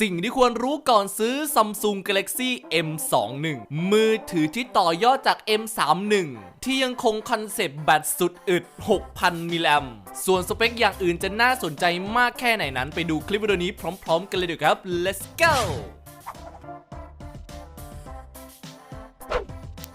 สิ่งที่ควรรู้ก่อนซื้อ Samsung Galaxy M21 มือถือที่ต่อยอดจาก M31 ที่ยังคงคอนเซปต์แบตสุดอึด 6,000 มิลลิแอมส่วนสเปคอย่างอื่นจะน่าสนใจมากแค่ไหนนั้น ไปดูคลิปวิดีโอนี้พร้อม ๆ กันเลยดีกว่าครับ let's go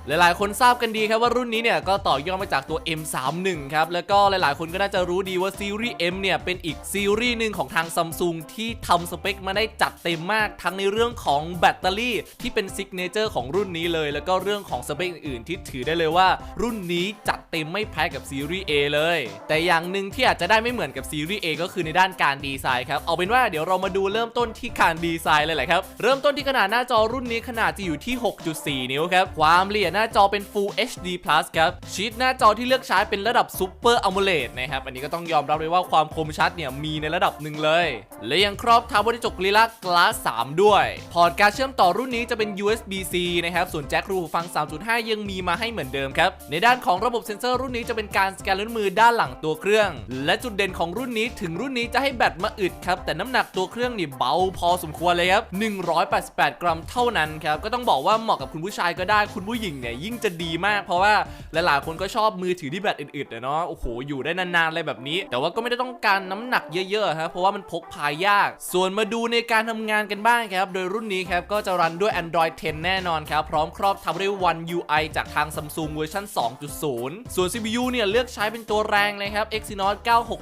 หลายๆ คนทราบกันดีครับว่ารุ่นนี้เนี่ยก็ต่อยอดมาจากตัว M31 ครับแล้วก็หลายๆ คนก็น่าจะรู้ดีว่าซีรีส์ M เนี่ยเป็นอีกซีรีส์หนึ่งของทางซัมซุงที่ทำสเปคมาได้จัดเต็มมากทั้งในเรื่องของแบตเตอรี่ที่เป็นซิกเนเจอร์ของรุ่นนี้เลย แล้วก็เรื่องของสเปคอื่นๆที่ถือได้เลยว่า รุ่นนี้จัดเต็มไม่แพ้กับซีรีส์ A เลย แต่อย่างหนึ่งที่อาจจะได้ไม่เหมือนกับซีรีส์ A ก็คือในด้านการดีไซน์ครับเอาเป็นว่าเดี๋ยวเรามาดูเริ่มต้นที่การดีไซน์เลยแหละครับเริ่มต้นที่ขนาดหน้าจอรุ่นนี้ขนาดจะอยู่ที่ 6.4 นิ้วครับความละเอียดน้าจอเป็น Full HD Plus ครับชีตหน้าจอที่เลือกใช้เป็นระดับ Super AMOLED นะครับ อันนี้ก็ต้องยอมรับเลยว่าความคมชัดเนี่ยมีในระดับหนึ่งเลย และยังครอบทับบนกระจก Gorilla Glass 3ด้วย พอร์ตการเชื่อมต่อรุ่นนี้จะเป็น USB-C นะครับ ส่วนแจ็ครูหูฟัง 3.5 ยังมีมาให้เหมือนเดิมครับ ในด้านของระบบเซ็นเซอร์รุ่นนี้จะเป็นการสแกนลายนิ้วมือด้านหลังตัวเครื่อง และจุดเด่นของรุ่นนี้ถึงรุ่นนี้จะให้แบตมาอึดครับแต่น้ำหนักตัวเครื่องนี่เบาพอสมควรเลยครับ188 กรัมเท่านั้นครับก็ต้องบอกว่าเหมาะกับคุณผู้ชายก็ได้คุณผู้หญิงเนี่ยยิ่งจะดีมากเพราะว่าหลายๆคนก็ชอบมือถือที่แบตอึดๆเนาะโอ้โหอยู่ได้นานๆอะไรแบบนี้ แต่ว่าก็ไม่ได้ต้องการน้ำหนักเยอะๆฮะเพราะว่ามันพกพายาก ส่วนมาดูในการทำงานกันบ้างครับ โดยรุ่นนี้ครับก็จะรันด้วย Android 10 แน่นอนครับ พร้อมครอบทับด้วย One UI จากทาง Samsung เวอร์ชัน2.0 ส่วน CPU เนี่ยเลือกใช้เป็นตัวแรงเลยครับ Exynos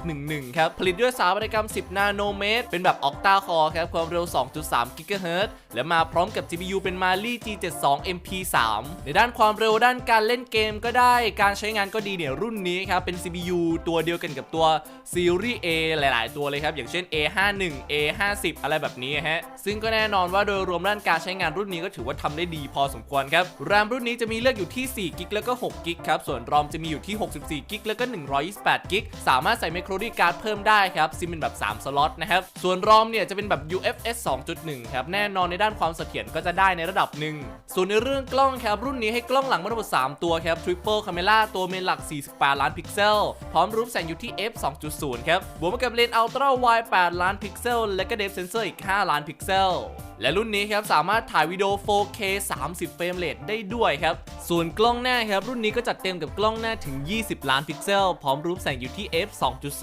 9611 ครับ ผลิตด้วยสถาปัตกรรม 10 นาโนเมตร เป็นแบบ Octa Core ครับ ความเร็ว 2.3 GHz และมาพร้อมกับ GPU เป็น Mali G72 MP3 ในด้านความเร็วด้านการเล่นเกมก็ได้ การใช้งานก็ดีเนี่ยรุ่นนี้ครับเป็น CPU ตัวเดียวกันกับตัวซีรีส์ A หลาย ๆ ตัวเลยครับ อย่างเช่น A51 A50 อะไรแบบนี้ฮะ ซึ่งก็แน่นอนว่าโดยรวมด้านการใช้งานรุ่นนี้ก็ถือว่าทำได้ดีพอสมควรครับ RAM รุ่นนี้จะมีเลือกอยู่ที่4กิกแล้วก็6กิกครับ ส่วน ROM จะมีอยู่ที่64กิกแล้วก็128กิกสามารถใส่ micro SD card เพิ่มได้ครับซิมเป็นแบบ 3 สล็อตนะครับ ส่วน ROM เนี่ยจะเป็นแบบ UFS 2.1 ครับ แน่นอนในด้านความเสถียรก็จะได้ในระดับหนึ่งส่วนในเรื่องกล้องครับรุ่นนี้ให้กล้องหลังมาทั้งหมด3ตัวครับ Triple Camera ตัวเมนหลัก 48 ล้านพิกเซล พร้อมรูปแสงอยู่ที่ f 2.0 ครับ บวกมากับเลนส์ Ultra Wide 8 ล้านพิกเซล และก็ Depth Sensor อีก 5 ล้านพิกเซลและรุ่นนี้ครับสามารถถ่ายวิดีโอ 4K 30 เฟรมเรทได้ด้วยครับ ส่วนกล้องหน้าครับรุ่นนี้ก็จัดเต็มกับกล้องหน้าถึง 20 ล้านพิกเซล พร้อมรูปแสงอยู่ที่ f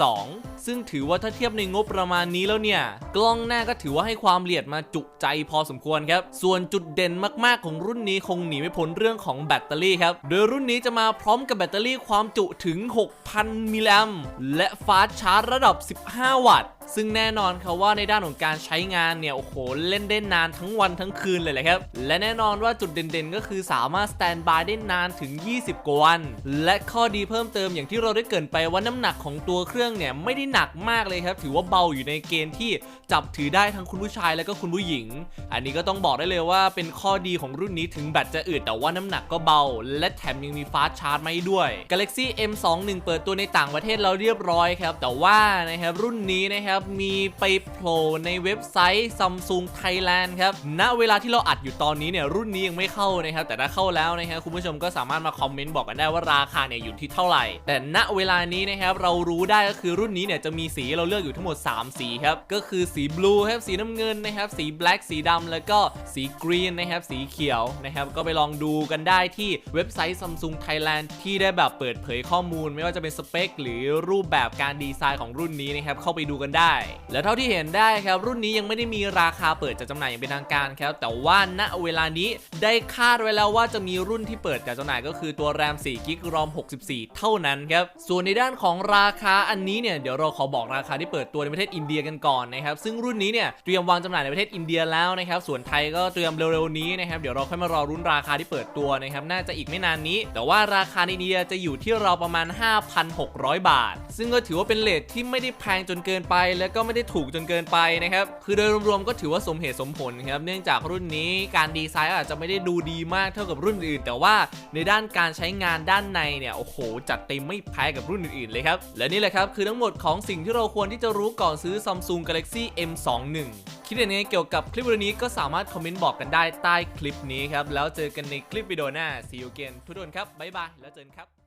2.2 ซึ่งถือว่าถ้าเทียบในงบประมาณนี้แล้วเนี่ย กล้องหน้าก็ถือว่าให้ความละเอียดมาจุใจพอสมควรครับ ส่วนจุดเด่นมากๆของรุ่นนี้คงหนีไม่พ้นเรื่องของแบตเตอรี่ครับ โดยรุ่นนี้จะมาพร้อมกับแบตเตอรี่ความจุถึง 6,000 มิลลิแอมป์และฟาสชาร์จระดับ 15 วัตต์ซึ่งแน่นอนครับว่าในด้านของการใช้งานเนี่ย โอ้โห เล่นได้นานทั้งวันทั้งคืนเลยแหละครับ และแน่นอนว่าจุดเด่นๆ ก็คือสามารถสแตนบายได้นานถึง 20 กว่าวัน และข้อดีเพิ่มเติมอย่างที่เราได้เกินไปว่าน้ำหนักของตัวเครื่องเนี่ย ไม่ได้หนักมากเลยครับ ถือว่าเบาอยู่ในเกณฑ์ที่จับถือได้ทั้งคุณผู้ชายและก็คุณผู้หญิง อันนี้ก็ต้องบอกได้เลยว่าเป็นข้อดีของรุ่นนี้ถึงแบตจะอืดแต่ว่าน้ำหนักก็เบา และแถมยังมีฟาสชาร์จมาให้ด้วย Galaxy M21 เปิดตัวในต่างประเทศแล้วเรียบร้อยครับแต่ว่านะครับรุ่นนี้นะครับมีไปโผล่ในเว็บไซต์ Samsung Thailand ครับ ณ เวลาที่เราอัดอยู่ตอนนี้เนี่ยรุ่นนี้ยังไม่เข้านะครับ แต่ถ้าเข้าแล้วนะครับคุณผู้ชมก็สามารถมาคอมเมนต์บอกกันได้ว่าราคาเนี่ยอยู่ที่เท่าไหร่ แต่ณเวลานี้นะครับเรารู้ได้ก็คือรุ่นนี้เนี่ยจะมีสีเราเลือกอยู่ทั้งหมด 3 สีครับ ก็คือสีบลูครับ สีน้ำเงินนะครับ สีแบล็กสีดำแล้วก็สีกรีนนะครับ สีเขียวนะครับ ก็ไปลองดูกันได้ที่เว็บไซต์ Samsung Thailand ที่ได้แบบเปิดเผยข้อมูล ไม่ว่าจะเป็นสเปคหรือรูปแบบการดีไซน์ของรุ่นนี้นะครับเข้าไปดูกันได้และเท่าที่เห็นได้ครับรุ่นนี้ยังไม่ได้มีราคาเปิดจัดจำหน่ายอย่างเป็นทางการครับแต่ว่าณเวลานี้ได้คาดไว้แล้วว่าจะมีรุ่นที่เปิดจัดจำหน่ายก็คือตัว RAM 4 g b ROM 64 เท่านั้นครับส่วนในด้านของราคาอันนี้เนี่ยเดี๋ยวเราขอบอกราคาที่เปิดตัวในประเทศอินเดียกันก่อนนะครับซึ่งรุ่นนี้เนี่ยเตรียมวางจำหน่ายในประเทศอินเดียแล้วนะครับส่วนไทยก็เตรียมเร็วๆนี้นะครับเดี๋ยวเราค่อยมารอรุ่นราคาที่เปิดตัวนะครับน่าจะอีกไม่นานนี้ แต่ว่าราคาในอินเดียจะอยู่ที่เราประมาณ 5,600 บาท ซึ่งก็ถือว่าเป็นเลทที่ไม่ได้แพงจนเกินไปและก็ไม่ได้ถูกจนเกินไปนะครับคือโดยรวมๆก็ถือว่าสมเหตุสมผลครับเนื่องจากรุ่นนี้การดีไซน์อาจจะไม่ได้ดูดีมากเท่ากับรุ่นอื่น แต่ว่าในด้านการใช้งานด้านในเนี่ยโอ้โหจัดเต็มไม่แพ้กับรุ่นอื่นๆเลยครับและนี่แหละครับคือทั้งหมดของสิ่งที่เราควรที่จะรู้ก่อนซื้อ Samsung Galaxy M21 คิดยังไงเกี่ยวกับคลิปวิดีโอนี้ก็สามารถคอมเมนต์บอกกันได้ใต้คลิปนี้ครับแล้วเจอกันในคลิปวิดีโอหน้า see you again ทุกคนครับบ๊ายบายแล้วเจอกันครับ